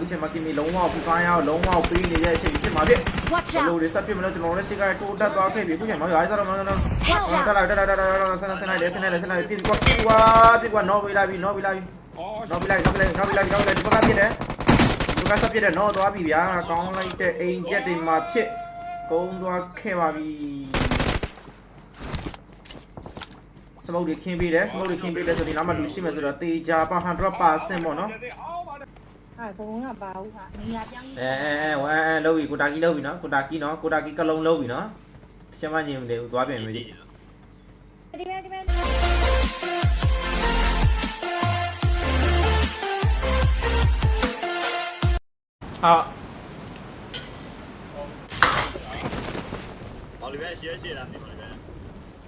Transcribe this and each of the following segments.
လူချင်မကီမီလုံးဝဖူကားရအောင်လုံးဝပေးနေတဲ့အချိန်ဖြစ်မှာဖြစ်ဘလိုတွေဆက်ဖြစ်မလို့ကျွန်တော်တို့ရှေ့ကတိုးတက်သွားခဲ့ပြီခုချိန်မှာရိုင်းစားတော့မနော်နော်တက်လာတက်လာတက်လာဆန်းဆန်းလိုက်တယ်ဆန်းလိုက်ဆန်းလိုက်ပြီးကွာပြီးကွာပြီးကွာနော်ပေးလိုက်ပြီးနော်ပေးလိုက်ပြီးနော်ပေးလိုက်နော်ပေးလိုက်နော်ပေးလိုက်နော်ပေးလိုက်ဒီဘက်ကဖြစ်တယ်ဒီဘက်ကဆက်ဖြစ်တယ်နော်သွားပြီဗျာကောင်းလိုက်တဲ့အိမ်ချက်တွေမှာဖြစ်ကုန်းသွားခဲ့ပါပြီစမုတ်တွေခင်းပေးတယ်စမုတ်တွေခင်းပေးတယ်ဆိုဒီနားမှာလူရှိမယ်ဆိုတော့တေချာပါ100%ပေါ့နော် ဟာဘုံကပါဘူးဟာနေရာပြောင်းအဲအဲဝဲလောက်ပြီကိုတာကီလောက်ပြီနော်ကိုတာကီနော်ကိုတာကီကလုံးလောက်ပြီနော်တချင်မညင်မလေးသွားပြန်ပြီဒီဒီမဲဒီမဲအာဘော်လီဘက်ရှိရရှိလားဒီဘော်လီဘက်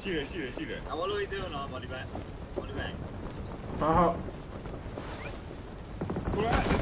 ရှိရရှိရရှိရအဘော်လိုရေးတယ်နော်ဘော်လီဘက်ဘော်လီဘက်ဟုတ်ဟုတ်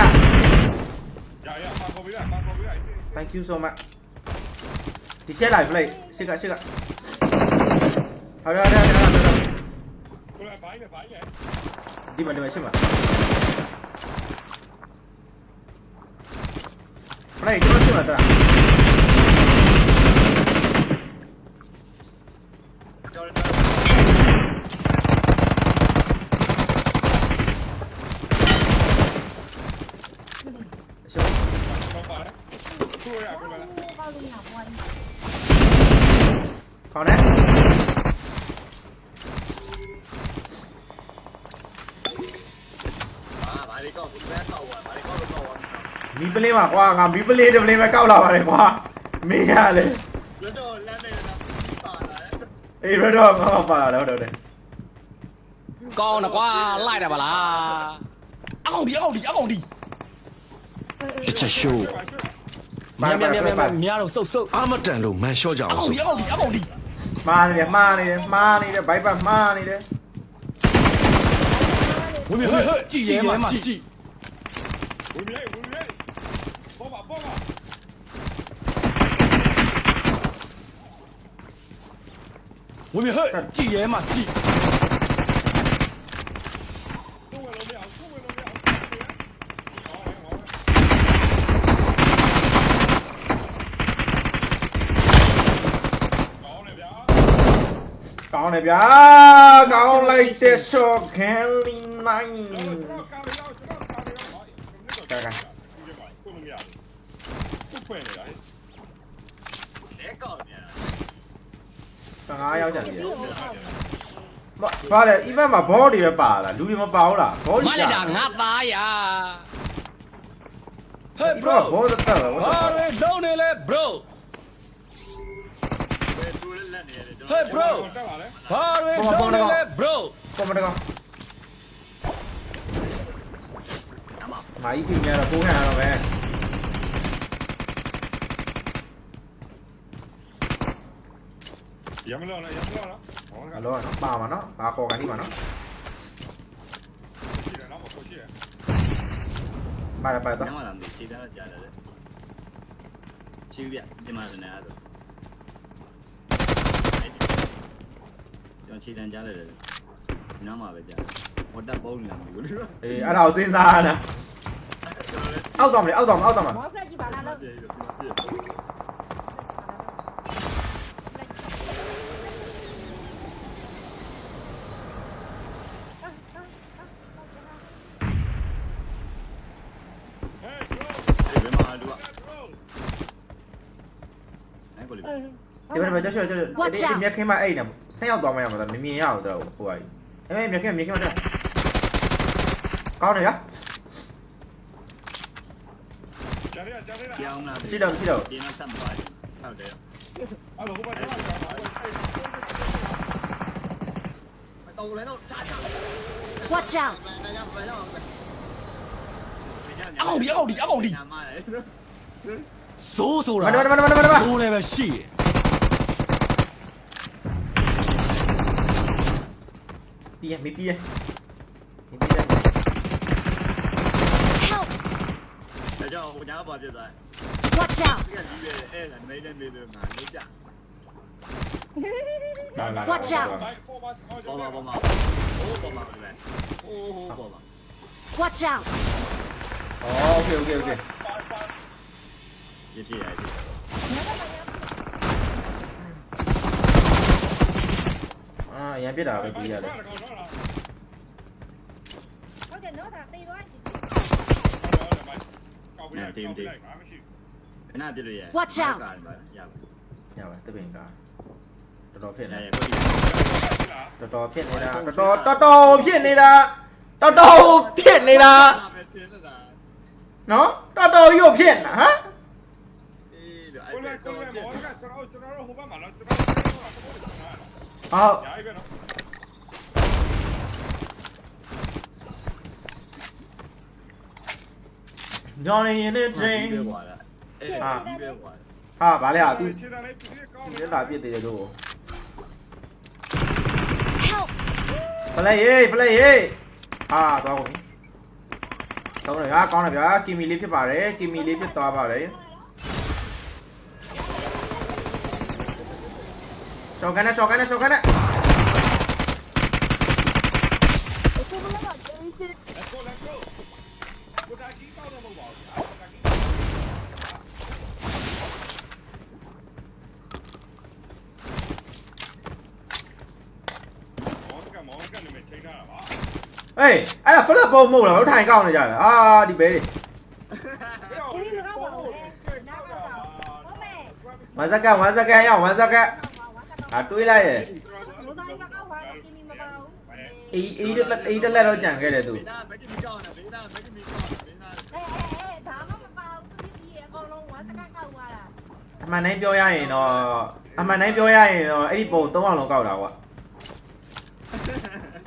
Yeah, yeah, Thank you so much. Thì xe lại play, xe cả xe cả. Đi mà đi mà xem mà. Play, chúng ta mà ta. တွေကောက်ဘူးဘယ်ကောက်သွားဘာတွေကောက်လို့ကောက်သွားမီးပလင်းပါကွာငါမီးပလင်းတစ်ပလင်းပဲကောက်လာပါတယ်ကွာမင်းရလေလွတ်တော့လမ်းနဲ့လာပါလာတယ်အေးရတော့ငါပါလာတော့တော့တယ်ကောင်းတော့ကွာလိုက်တာပါလားအကောင်ဒီအကောင်ဒီအကောင်ဒီ It's a show မမမမမများတော့စုပ်စုပ်အာမတန်လို့မန်ရှော့ကြအောင်အကောင်ဒီအကောင်ဒီအကောင်ဒီမားနေတယ်မားနေတယ်မားနေတယ်ဘိုက်ပါမားနေတယ် 我们来，继爷来嘛，继。我们来，我们，吧，爆吧！我们来，继续嘛， င်းတယ်ဗျာကောင်းလိုက်တဲ့ shot can line ကဲကဲကိုမရဘူးဖွင့်နေတာဟဲ့လဲကောင်းညာ15ယောက်ကြံပြီဘာလဲ event မှာဘောတွေပဲပါလားလူတွေမပါဘူးလားဘောတွေမလဲတာငါသားရ Hey bro ဘောတက်တာဘာလဲလုံးနေလဲ bro ဟဲ့ bro တက်ပါလေဘာလဲလုံးနေလဲ bro fuck မတကောင်မာကြီးပြင်ရတော့ကိုးခံရတော့ပဲရမလို့လားရမလို့လားဟောအလောနော်ပါမှာနော်ဘာခေါ်ကန်ဒီမှာနော်ရှိတယ်နော်ကိုရှိတယ်ပါတယ်ပါတယ်ညမှာလာမသိခြေသားကြားတယ်လေရှိပြီဒီမှာလည်းအဲ့ဒါ ကျွန်တော်ခြေတံကြားလိုက်တယ်ဒီနားမှာပဲကြားဝတ်တက်ပုံးနေလားမသိဘူးလေကျွန်တော်လအေးအဲ့ဒါကိုစဉ်းစားရတာည်းအောက်တော့မလဲအောက်တော့မလဲအောက်တော့မလဲ Mau lagi mana lo? ပြေးပြေးပြေး Hey, bem amarrado lá. Né, Goliba? ဒီဘက်မှာကြောက်ရွံ့ကြောက်ရွံ့ Watch out. ဒီမြက်ခင်းမအဲ့နေမှာ နှစ်ယောက်သွားမရမှာမမြင်ရအောင်တော့ဟိုပါအဲ့မြက်ခင်းမြက်ခင်းတော့ကောင်းတယ်ဗျာကြားရကြားရကြောင်းလားရှိတော့ရှိတော့ဒီနောက်ဆက်မသွားဘူးဟုတ်တယ်အဲ့လိုဟိုဘက်ကြားကြားပါတော်လည်းတော့တာတာ Watch out! အကောင်ဒီအကောင်ဒီအကောင်ဒီညာမလေဇိုးဆိုမတာနမနမနမနမဇိုးလည်းပဲရှိတယ် Đi em, mít đi em. Mít đi em Watch out! Watch out. Watch out! Ồ, ok, ok, ok. အာရန်ပြစ်တာပဲပြီးရတယ်ဟုတ်တယ်နော်ဒါတေးသွားကြည့်ကောက်ပြီးကောက်ပြီးလိုက်ပါမရှိခဏပြလို့ရရပါညပါတပင်ကတော်တော်ဖြစ်ရနေရကိုဒီတော်တော်ဖြစ်နေတာတော်တော်တော်တော်ဖြစ်နေတာတော်တော်ဖြစ်နေတာပဲတင်နေတာနော်တော်တော်ရွတ်ဖြစ်နေတာဟမ်အေးတော့ကိုအဲ့လည်းကိုတော့လည်းမောကကျွန်တော်ကျွန်တော်ဟိုဘက်မှာတော့ကျွန်တော်ကျွန်တော်ကဘိုးတယ်နော် အော်ညာပဲနော်ညောင်းနေရင်တဲ့ဒီချိန်ပဲကွာလားအေးဒီပဲကွာဟာဗာလေဟာ तू ခြေသားလေးပြည့်ကောင်းဒီလာပြစ်သေးတယ်တို့ Help! ဖလက်ရေးဖလက်ရေးဟာသွားကုန်ပြီတော့ရကောင်းတယ်ဗျာကီမီလေးဖြစ်ပါတယ်ကီမီလေးဖြစ်သွားပါတယ် ရှော့ကန်နဲ့ရှော့ကန်နဲ့ရှော့ကန်နဲ့ Let's go let's go ကိုတာကြီးကောင်းတော့မဟုတ်ပါဘူးကိုတာ ကြီးမောကမောကနေမချိန်ထားတာပါအေးအဲ့ဒါဖလက်ပုံမဟုတ်လားတို့ထိုင်ကောက်နေကြတယ်အာဒီဘေးဒီလိုကောက်ပါဦးလေနားကောက်ပါဟုတ်မယ်ဝမ်စကန်ဝမ်စကန်ရဝမ်စကန်အာတွေးလိုက်ရဲ့လူသားမကောက်ပါဘူးဒီမပါဘူးအေးအေးတက်အေးတက်လက်တော့ကြံခဲ့တယ်သူဘေးနာမက်ကမီကောင်းနေဘေးနာမက်ကမီကောင်းဘေးနာအေးအေးဒါမှမပါဘူးဒီအကောင်လုံးဝါစကကောက်သွားတာအမှန်တိုင်းပြောရရင်တော့အမှန်တိုင်းပြောရရင်တော့အဲ့ဒီပုံ၃အောင်လုံးကောက်တာကွာ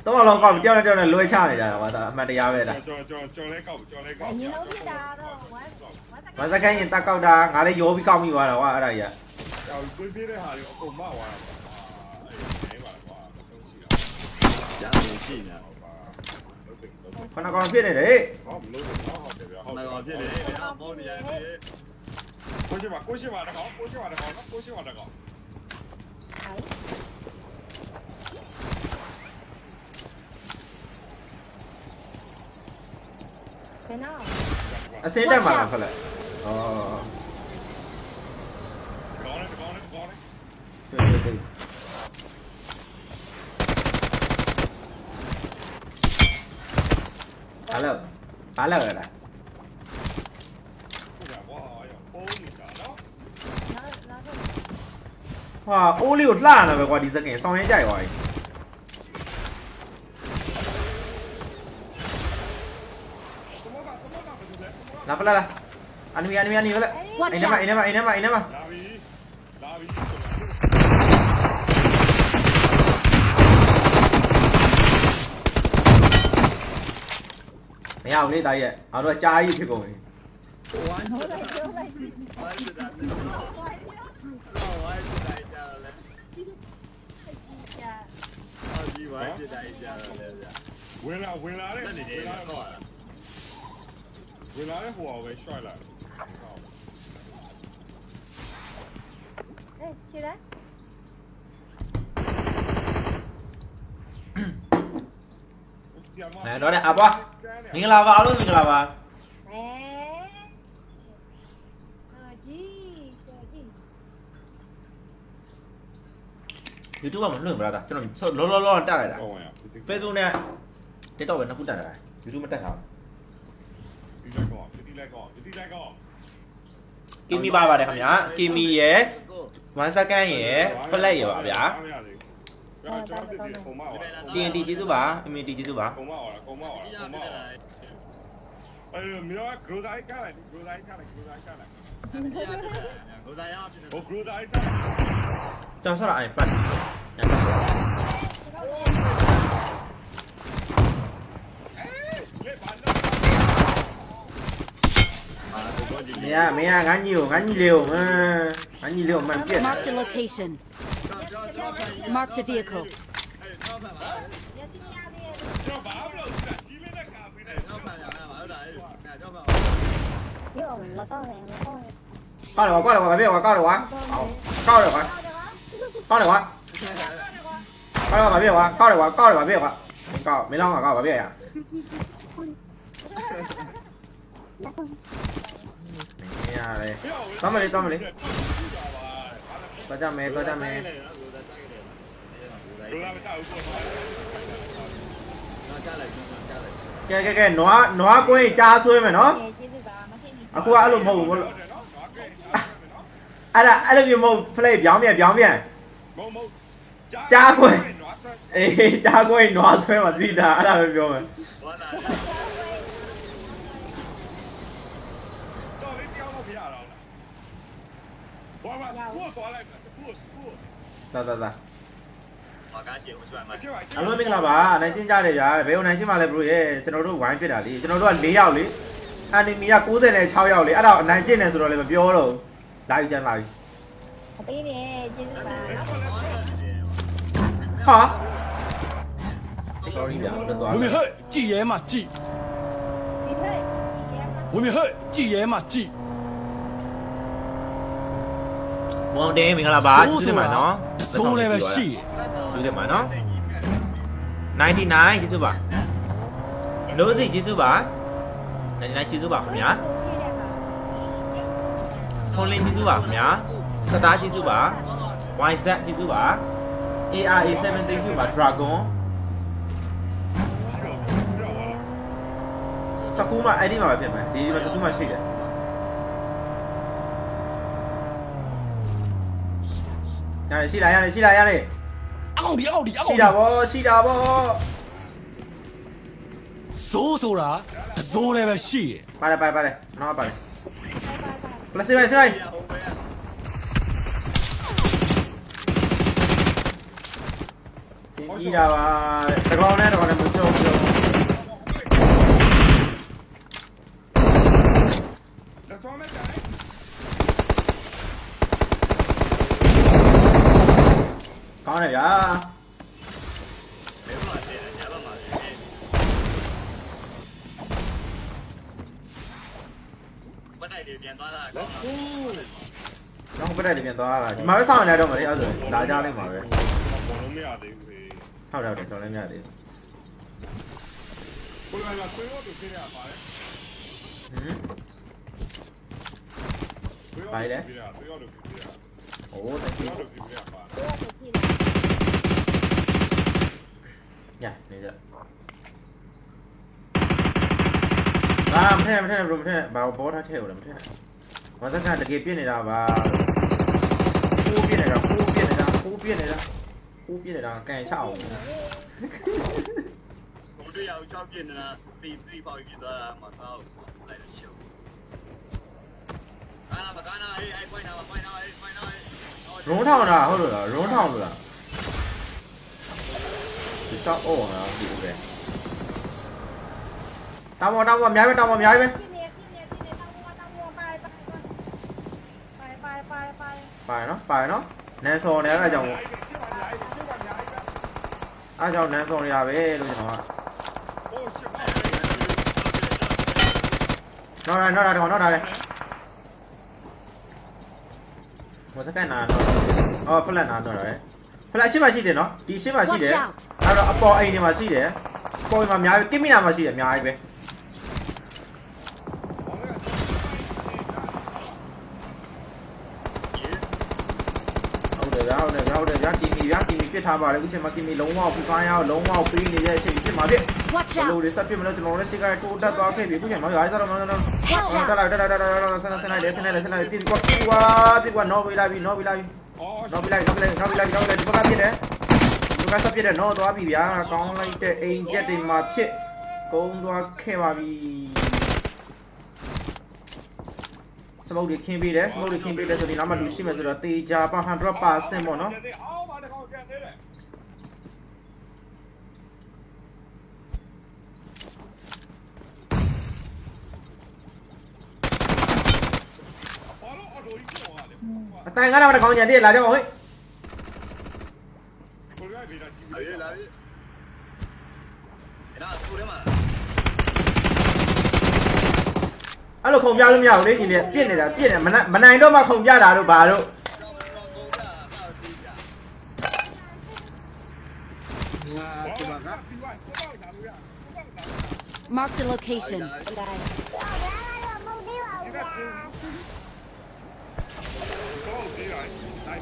၃အောင်လုံးကောက်ပြီးတယောက်နဲ့တယောက်နဲ့လွဲချနေကြတာကွာဒါအမှန်တရားပဲဒါကျော်ကျော်ကျော်လဲကောက်ကျော်လဲကောက်ညီလုံးပြတာတော့ဝါဝါစကဝမ်စကန်ရင်တက်ကောက်တာငါလည်းရောပြီးကောက်မိသွားတာကွာအဲ့ဒါကြီးကျော်ကိုပြည့်တဲ့ဟာတွေအကုန်မဝါတာအေးနေပါကွာသုံးစီတာ ကြာလို့ ရှိနေဟုတ်ပါဟုတ်ကဲ့ဟုတ်ကဲ့ခဏကောင်ဖြစ်နေတယ်ဟောမလို့တော့ဟုတ်တယ်ဗျာဟုတ်မတယ်ကောဖြစ်တယ်ဗျာပေါ်နေရတယ်ကိုရှိပါကိုရှိပါတကောင်ကိုရှိပါတကောင်ကိုရှိပါတကောင်ဘယ်နော်အစင်းတက်မှာလားခက်လက်ဩတကောင်နဲ့တကောင်နဲ့တကောင်နဲ့တွေ့တွေ့တွေ့ဟာလို့ဟာလို့ရလားဟုတ်ပါကွာရောပုံနေတာနော် နော်နော်တော့ဟာအိုးလေးကိုလှရတာပဲကွာဒီစကင်ဆောင်းရဲကြိုက်သွားပြီသမမသမမဘာလို့လဲလာဖလာလာအနီမီအနီမီအနီမီဖလာ အိမ်ထဲမှာအိမ် out! ထဲမှာအိမ်ထဲမှာအိမ်ထဲမှာလာပြီလာပြီမရဘူးလေတာကြီးရဲ့ငါတို့ကကြားကြီးဖြစ်ကုန်ပြီဝိုင်းဟုတ်တယ်ပြောလိုက်ပြီဝိုင်းတာဝိုင်းတာကြာလေကြာအော်ဒီဝိုင်းတာကြာလေဗျာဝင်လာဝင်လာတဲ့တက်နေတယ်ဝင်လာတော့ဝင်လာတဲ့ဟိုပဲရှော့လာ အေးချစ်တယ်အဲတော့တဲ့အပွားမင်္ဂလာပါအားလုံးမင်္ဂလာပါအဲအာကြီးကြီး YouTube မှာမလွှင့်ဘူးလားဒါကျွန်တော်လောလောလောတက်လိုက်တာဟောဝင်ရ Facebook နဲ့ TikTok ပဲနှစ်ခုတက်လာတာ YouTube မတက်တာဒီလိုက်ကောဒီလိုက်ကောဒီလိုက်ကောကီမီပါပါတယ်ခင်ဗျာကီမီရဲ့1 second ရယ် flat ရယ်ပါဗျာ ကျွန်တော်ပြည့်ပုံမှာပါ TNT ကျေးဇူးပါ immunity ကျေးဇူးပါပုံမှာပါပုံမှာပါဒီရပုံပြမှာစ်ပါတာအဲမြောက grow die ကလိုက် grow die ကလိုက် grow die ကလိုက်ဒီရပြစ်တာကိုစားရအောင်ဖြစ်နေဟို grow die ကကျွန်တော်ဆောက်တာအိမ်ပတ်တယ်လေဘာလဲအာကိုကိုကြည့်မင်းကမင်းကငန်းကြီးကိုငန်းကြီးလေးကိုဟမ်ငန်းကြီးလေးကိုမှန်ပြက်တယ် Marked a location. Marked a vehicle. တော့ပါပါရတိညာလေးကျွန်တော်ဘာလို့ကြီးလေးနဲ့ကာပြီးတယ်တော့ပါရမှာဟုတ်လားအဲ့တော့ပါရောမတော့နဲ့မတော့နဲ့ကောက်တယ်ကွာကောက်တယ်ကွာ သွားမလေးသွားမလေးသွားကြမယ်သွားကြမယ် grow die မတောက်ဘူးပေါ့တော့ကြားလိုက်ကြားလိုကက်ဲကဲကဲနွားနွားကွင်းကြားဆွဲမယ်နော်ကျေးဇူးပါမသိဘူးအခုကအဲ့လိုမဟုတ်ဘူးဘလို့တယ်နော်ငါကဲအဲ့ဒါအဲ့လိုမျိုးမဟုတ် play ပြောင်းပြန်ပြောင်းပြန်မုံမုံအေးကြားကွင်းနွားဆွဲမှာတိတာအဲ့ဒါပဲပြောမယ် ဘာလာ တော်လေးတောင်းလို့မရတော့ဘူးဘာမှကိုသွားလိုက်ကိုကို သာသာသာဘာကားချင်ဦးစွမ်းမှာအချက်ပါအလုံးမင်္ဂလာပါနိုင်ကျင်းကြတယ်ဗျာဘယ်ဟိုနိုင်ကျင်းပါလဲဘလို့ရဲ့ကျွန်တော်တို့ဝိုင်းဖြစ်တာလေကျွန်တော်တို့က၄ယောက်လေအန်နီမီက96ယောက်လေအဲ့ဒါအနိုင်ကျင့်နေဆိုတော့လည်းမပြောတော့ဘူးလာယူကြလာပြီအပေးနေကျေးဇူးပါဟာ sorry ဗျာတော့သွားဝင်းမဟဲ့ကြည်ရဲမှာကြည်ဒီထက်ဒီရဲမှာ ဝင်းမဟဲ့ကြည်ရဲမှာကြည် မောင်တင်းမင်္ဂလာပါကျေးဇူးတင်ပါနော်သိုးလည်းပဲရှိကျေးဇူးတင်ပါနော်99ကျေးဇူးပါ Nosy ကျေးဇူးပါ99ကျေးဇူးပါခင်ဗျာထုံးလင်းကျေးဇူးပါခင်ဗျာစတားကျေးဇူးပါ YZ ကျေးဇူးပါ ARA7 thank you ပါ Dragon စကူးမအဲ့ဒီမှာပဲဖြစ်မယ်ဒီမှာစကူးမရှိတယ် ရတယ်ရှိတာရတယ်ရှိတာရတယ်အကောင်ဒီအကောင်ဒီအကောင်ရှိတာဗောရှိတာဗောဇိုးဆိုတာဇိုးလည်းပဲရှိတယ်ပါတယ်ပါတယ်ပါတယ်နောက်ပါတယ် plus 7 7ဟိုပဲစင်ကြီးတာပါတကောင်နဲ့တကောင်နဲ့မချုံဘူး လက်သွားမဲ့တယ် ကော င်းတယ်ဗျာဘယ်မှာလဲညာဘက်မှာလဲဘာတိုက်တွေပြန်သွားတာကောင်းလားကျောင်းပရက်တွေပြန်သွားတာဒီမှာပဲစောင့်နေတော့မလေးအဲ့ဒါဆိုလာကြလိုက်မှာပဲဘောလုံးမရသေးဘူးလေထောက်တော့တယ်ကျောင်းလည်းမရသေးကိုယ်ကဆွေးဖို့သူဖြစ်ရပါလေဘူးဟင်ဆွေးဖို့သူဖြစ်ရโอ้ thank ဆွေး you ဖို့သူဖြစ်ရပါညနေကြအာမထဲမထဲဘယ်မထဲဘာဘောထားထဲဦးလဲမထဲဘာသက်က တကယ်ပြစ်နေတာပါကိုးပြစ်နေတာကိုးပြစ်နေတာကိုးပြစ်နေတာကိုးပြစ်နေတာကန်ချအောင်ဘုရားကိုချောက်ပြနေတာပြီးပြီးပေါက်ပြသွားတာမကောင်းဘူးလိုက်ရှုပ်ကာနာမကာနာအေးအိုင်ပွိုင်းနာပွိုင်းနာအေးပွိုင်းနာအေးရုံးထောင်တာဟုတ်လို့လားရုံးထောင်လို့လားဒီ တော့အော်ဟာဒီပဲတောင်းပေါ်တောင်းပေါ်အများကြီးပဲတောင်းပေါ်အများကြီးပဲပါရနော်ပါရနော်နန်ဆော်နေရတာကြောင့်အားကြောင့်နန်ဆော်နေတာပဲလို့ကျွန်တော်ကနော်နော်နော်တော်နော်တော်လေမစကန်နာတော့အော်ဖလက်နာတော့လေ ဖလက်ရှင်းမှရှိတယ်နော်ဒီရှင်းမှရှိတယ် Watch out. အဲ့တော့အပေါ်အိမ်တွေမှာရှိတယ်ပေါ်အိမ်မှာအများကြီးကိမိနာမှာရှိတယ်အများကြီးပဲဟုတ်တယ်ဗျာဟုတ်တယ်ဗျာဟုတ်တယ်ဗျာကီမီဗျာကီမီပြစ်ထားပါလေအခုချိန်မှာကီမီလုံးဝဖူခိုင်းအောင်လုံးဝပေးနေတဲ့အချိန်ဖြစ်မှာဖြစ် Watch ဘလို့ out! တွေဆက်ပြမလို့ကျွန်တော်လည်းရှိကတိုးတက်သွားခဲ့ပြီအခုချိန်မှာရိုင်းစားတော့မနော်နော် Watch တက် out! လာတက်လာတက်လာတက်လာဆန်းဆန်းလိုက်တယ်ဆန်းလိုက်တယ်ဆန်းလိုက်တယ်ပြစ်ကွာပြစ်ကွာပြစ်ကွာနော်ဝေးလာပြီနော်ဝေးလာပြီအော် နောက်ပြလိုက်နောက်ပြလိုက်နောက်ပြလိုက်နောက်ပြလိုက်ဒီဘက်ကပြစ်တယ်ဒီဘက်ကဆက်ပြစ်တယ်နော်သွားပြီဗျာကောင်းလိုက်တဲ့အိမ်ချက်တွေမှာဖြစ်ကုန်းသွားခဲ့ပါပြီစမုတ်တွေခင်းပေးတယ်စမုတ်တွေခင်းပေးတယ်ဆိုဒီနောက်မှလူရှိမယ်ဆိုတော့တေချာပါ100%ပေါ့နော် အော်ပါတကောင်ကန်သေးတယ်ဘာလို့အော်တိုကြီးတော့ဟာလေ အတိုင်ကားတော့တစ်ကောင်ညံသေးလာကြပါဦးဟဲ့ကိုရပြီလားကြည့်လာပြီလာပြီအဲ့ဒါသူ့ထဲမှာအဲ့လိုခုံပြလို့မရဘူးလေညီလေးပြစ်နေတာပြစ်နေမနိုင်မနိုင်တော့မှခုံပြတာတို့ဘာတို့ငါဒီမှာကဒီဝိုင်းကိုတော့လာလို့ရကိုတော့လာ Marked a location. ဒီက တော့ဒီရိုင်းနိုင်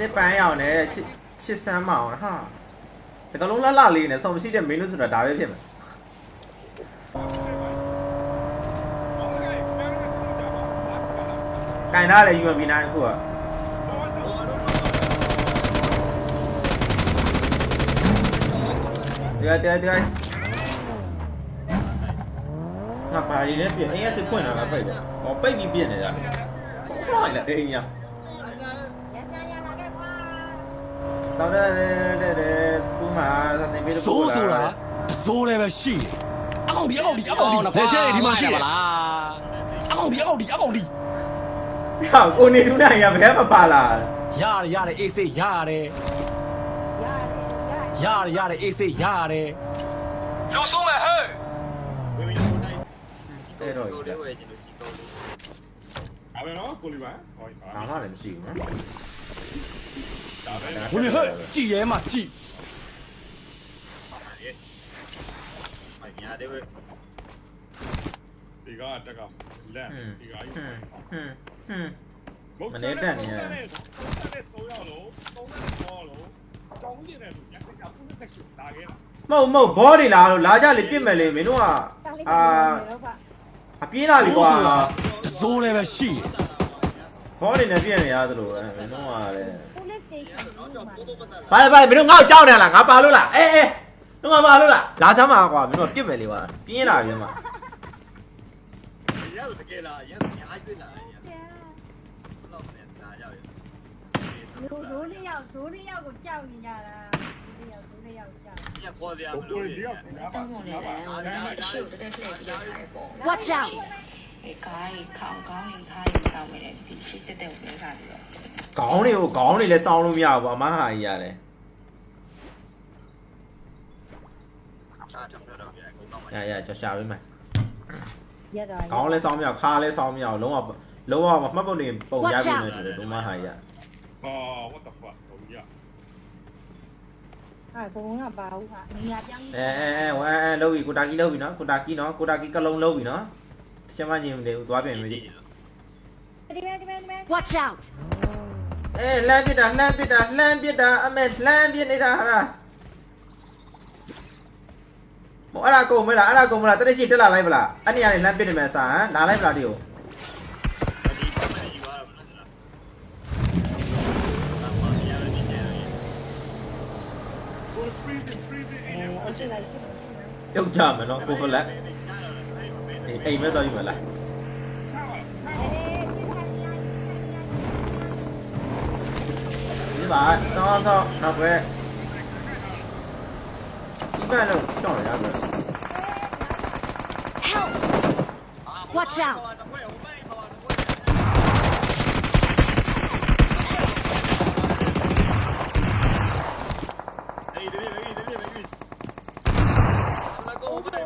တစ်ပန်းရအောင်လည်းချစ်ချစ်ဆမ်းမအောင်ဟာစကလုံးလှလှလေးနဲ့စုံမရှိတဲ့မင်းတို့ဆိုတာဒါပဲဖြစ်မှာအော်ကဲပြန်ပြန်ပြန်ပါဘာပါလားကင်ထားတယ် UMP 9ခုကတရားတရားတရားငါဘာရီလဲပြင် AS ဖွင့်လာလားပိတ်တော့ဟောပိတ်ပြီးပြင်နေတာ ဟောလိုက်လားအိမ်ညာတော့တဲ့တဲ့တဲ့စကူမှာသတင်ပြီးဇိုးဆိုတာဇိုးလည်းပဲရှိတယ်အကောင်ဒီအကောင်ဒီအကောင်ဒီဘယ်ချက်ဒီမှာရှိရလားအကောင်ဒီအကောင်ဒီအကောင်ဒီဟာကိုနေထူးနိုင်ရဘယ်မှာပါလာရတယ်ရတယ်အေးစေးရတယ်ရတယ်ရတယ်အေးစေးရတယ်လူဆုံးမဲ့ဟဲ့ဝင်းမင်းကိုတို င်းကိုလေးဝယ်ချင်လို့ជីကိုလေးဒါပဲနော်ကိုလီပါဟောဘာမှလည်းမရှိဘူးနော်ဒါပဲဝင်ဟဲ့ကြည်ရဲမှာကြည်မိုင်များတယ်ဝဲဒီကတက်ကလန့်ဒီကကြီးဟွန်းဟွန်းဟွန်းသုံးရလုံးသုံးရလုံးတောင်းနေတယ်ညက်ကပူးတက်ရှိလာခဲ့တာမဟုတ်မဟုတ်ဘောတွေလာလို့လာကြလေပြစ်မယ်လေမင်းတို့ကအာအပြေးလာပြီကွာ ဇိုးလည်းပဲရှိတယ်ဘောနေနဲ့ပြည့်နေရသလိုအဲမင်းတို့ကလည်း police station ကိုမှာဘာလဲဘာလဲမင်းတို့ငါ့ကိုကြောက်နေလားငါပါလို့လားအေးအေးတို့ငါပါလို့လားလာချမ်းပါကွာမင်းတို့ပြစ်မယ်လေကွာပြင်းလာပြီမှာရရတကယ်လားရရအားကျွေးလားရဘလောက်နဲ့ဒါရောက်ရလူဇိုးလေးယောက်ဇိုးလေးယောက်ကိုကြောက်နေကြတာဇိုးလေးယောက်ဇိုးလေးယောက်ကြောက်ရခေါ်စရာမလိုဘူး တောင်းကုန်နေတယ်ဒါနဲ့အရှုပ်တက်တက်လေးပြရတယ်ပေါ့ watch out ကားကြီးခေါင်ကောင်းကြီးခါကြီးစောင်းမိတယ်ဒီရှိတက်တက်ကိုပြန်စားပြီးတော့ခေါင်းတွေကိုခေါင်းတွေလည်းစောင်းလို့မရဘူးအမဟာကြီးရတယ်ရရကျော်ရှာပေးမယ်ရတာခေါင်းလည်းစောင်းမရခါလည်းစောင်းမရလုံးဝလုံးဝမမှတ်ပုံနေပုံရပြီနေတယ်ဒုမဟာကြီးဟာ what the fuck ဘုံရအဲ့ဘုံကပါဘူးဟာနေရာပြောင်းအဲအဲအဲဝဲလောက်ပြီကိုတာကီလောက်ပြီနော်ကိုတာကီနော်ကိုတာကီကလုံးလောက်ပြီနော် ချက်မညင်မနေဘူးသွားပြင်ပြီဒီမဲဒီမဲဒီမဲ Watch out! အဲလှမ်းပစ်တာလှမ်းပစ်တာလှမ်းပစ်တာအမေလှမ်းပစ်နေတာဟာလားမောအဲ့ဒါကုန်မလားအဲ့ဒါကုန်မလားတရက်ရှိတက်လာလိုက်ပလားအဲ့နေရာနေလှမ်းပစ်နေမယ်ဆာဟမ်လာလိုက်ပလားဒီကိုဒီပတ်မှန်ယူရတာမလားလားဘာမှမရဘူးကြည့်ရတယ်ကိုဖရီးဖရီးအင်းအရှိလိုက်ပြုတ်ကြမယ်နော်ကိုဖလက် အေးအိမ်မဲ့တော့ယူမလားချာချာဒီပါစောင်းစောင်းနောက်ပဲဒီကလည်းစောင်းရမယ် Help! Watch out! အေးဒီဒီဒီဒီဒီလာကိုဘယ်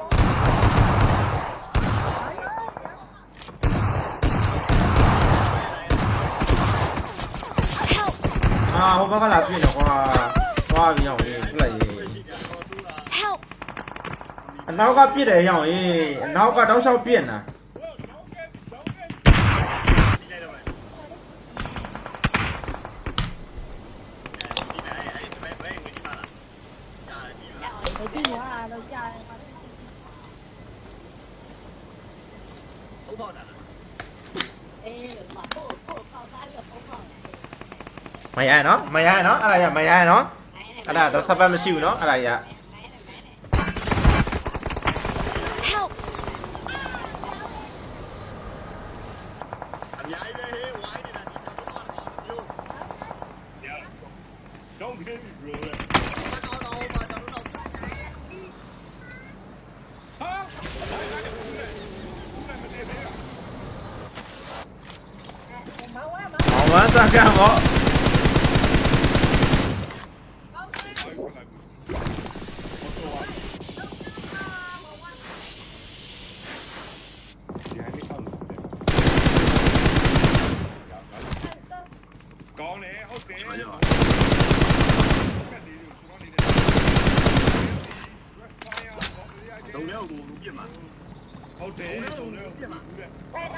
Help! အာဟို ဘက်ကလာပြင်းတော့ကွာသွားပြီးအောင်ရေးပြလိုက်ရေး Help! အနောက်ကပြစ်တယ်ရောင်ရေးအနောက်ကတောက်လျှောက်ပြစ်နာဘယ်ပြီးသွားတော့ကြားတယ်ပါ ဟုတ်ပါလား အေးလို့ပါပို့ပို့ပေါက်သားရပုံပေါက် မရရနော်မရရနော်အဲ့ဒါရမရရနော်အဲ့ဒါတော့သပတ်မရှိဘူးနော်အဲ့ဒါရ Help! အများကြီးပဲဟေးဝိုင်းနေတာဒီတော့တော့မျိုး Don't get me bro ကောင်းတော့မှာတော့တော့ ဟာဘာလဲဘာလဲမနေသေးဘူး မောင်ဝါမောင် မောင်ဝမ်းစကန်ပေါ့ ကောင်းတယ်ဟုတ်တယ် မရော တုံးလေးကိုပြစ်မှာ ဟုတ်တယ် တုံးလေးကို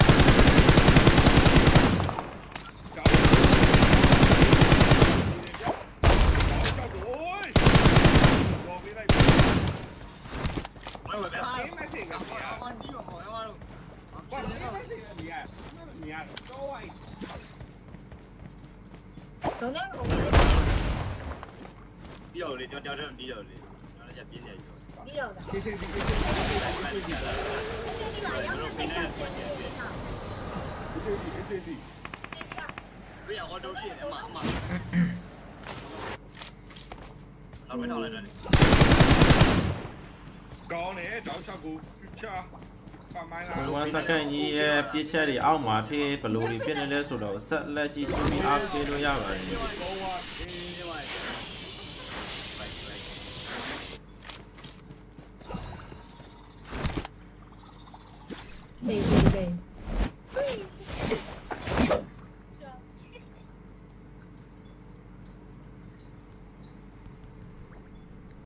ပြောနေတာဒီဒီပြရအော်တိုပြည့်အမအမနောက်ပဲထောက်လိုက်တယ်ကောင်းတယ်တောက်ချက်ကိုချာပါမိုင်းလာမောင်ဝမ်းစကန်ကြီးရဲ့ပြစ်ချက်တွေအောက်မှာဖြစ်ဘလို့တွေဖြစ်နေလဲဆိုတော့ဆက်လက်ကြည့်ရှုပြီးအားပေးလို့ရပါတယ်